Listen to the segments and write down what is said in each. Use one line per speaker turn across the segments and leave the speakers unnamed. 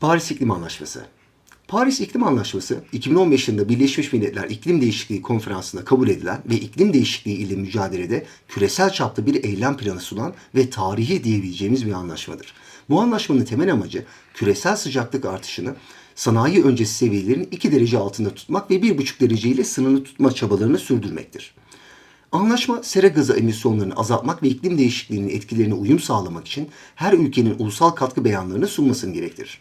Paris İklim Anlaşması Paris İklim Anlaşması 2015 yılında Birleşmiş Milletler İklim Değişikliği Konferansı'nda kabul edilen ve iklim değişikliği ile mücadelede küresel çapta bir eylem planı sunan ve tarihi diyebileceğimiz bir anlaşmadır. Bu anlaşmanın temel amacı küresel sıcaklık artışını sanayi öncesi seviyelerin 2 derece altında tutmak ve 1,5 derece ile sınırlı tutma çabalarını sürdürmektir. Anlaşma sera gazı emisyonlarını azaltmak ve iklim değişikliğinin etkilerine uyum sağlamak için her ülkenin ulusal katkı beyanlarını sunmasını gerektirir.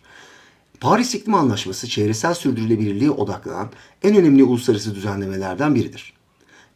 Paris İklim Anlaşması çevresel sürdürülebilirliğe odaklanan en önemli uluslararası düzenlemelerden biridir.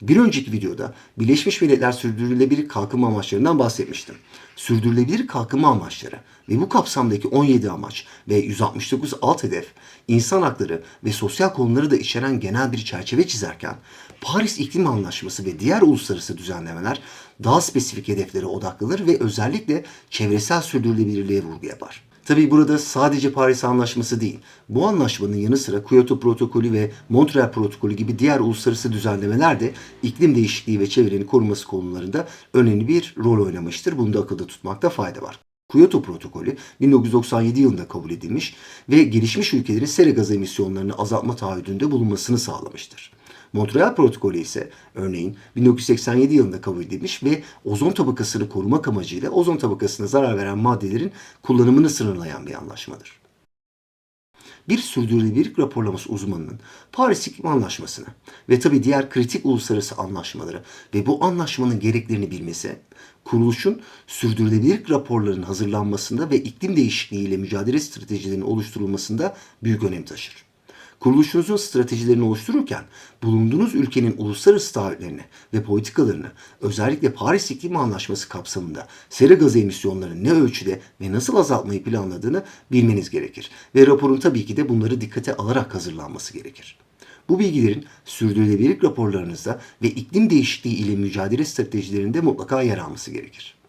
Bir önceki videoda Birleşmiş Milletler Sürdürülebilir Kalkınma Amaçlarından bahsetmiştim. Sürdürülebilir kalkınma amaçları ve bu kapsamdaki 17 amaç ve 169 alt hedef insan hakları ve sosyal konuları da içeren genel bir çerçeve çizerken Paris İklim Anlaşması ve diğer uluslararası düzenlemeler daha spesifik hedeflere odaklanır ve özellikle çevresel sürdürülebilirliğe vurgu yapar. Tabii burada sadece Paris Anlaşması değil, bu anlaşmanın yanı sıra Kyoto Protokolü ve Montreal Protokolü gibi diğer uluslararası düzenlemeler de iklim değişikliği ve çevrenin korunması konularında önemli bir rol oynamıştır. Bunu da akılda tutmakta fayda var. Kyoto Protokolü 1997 yılında kabul edilmiş ve gelişmiş ülkelerin sera gazı emisyonlarını azaltma taahhüdünde bulunmasını sağlamıştır. Montreal Protokolü ise örneğin 1987 yılında kabul edilmiş ve ozon tabakasını korumak amacıyla ozon tabakasına zarar veren maddelerin kullanımını sınırlayan bir anlaşmadır. Bir sürdürülebilirlik raporlaması uzmanının Paris İklim Anlaşması'nı ve tabi diğer kritik uluslararası anlaşmaları ve bu anlaşmanın gereklerini bilmesi, kuruluşun sürdürülebilirlik raporlarının hazırlanmasında ve iklim değişikliği ile mücadele stratejilerinin oluşturulmasında büyük önem taşır. Kuruluşunuzun stratejilerini oluştururken bulunduğunuz ülkenin uluslararası taahhütlerini ve politikalarını özellikle Paris İklim Anlaşması kapsamında sera gazı emisyonlarını ne ölçüde ve nasıl azaltmayı planladığını bilmeniz gerekir. Ve raporun tabii ki de bunları dikkate alarak hazırlanması gerekir. Bu bilgilerin sürdürülebilirlik raporlarınızda ve iklim değişikliği ile mücadele stratejilerinde mutlaka yer alması gerekir.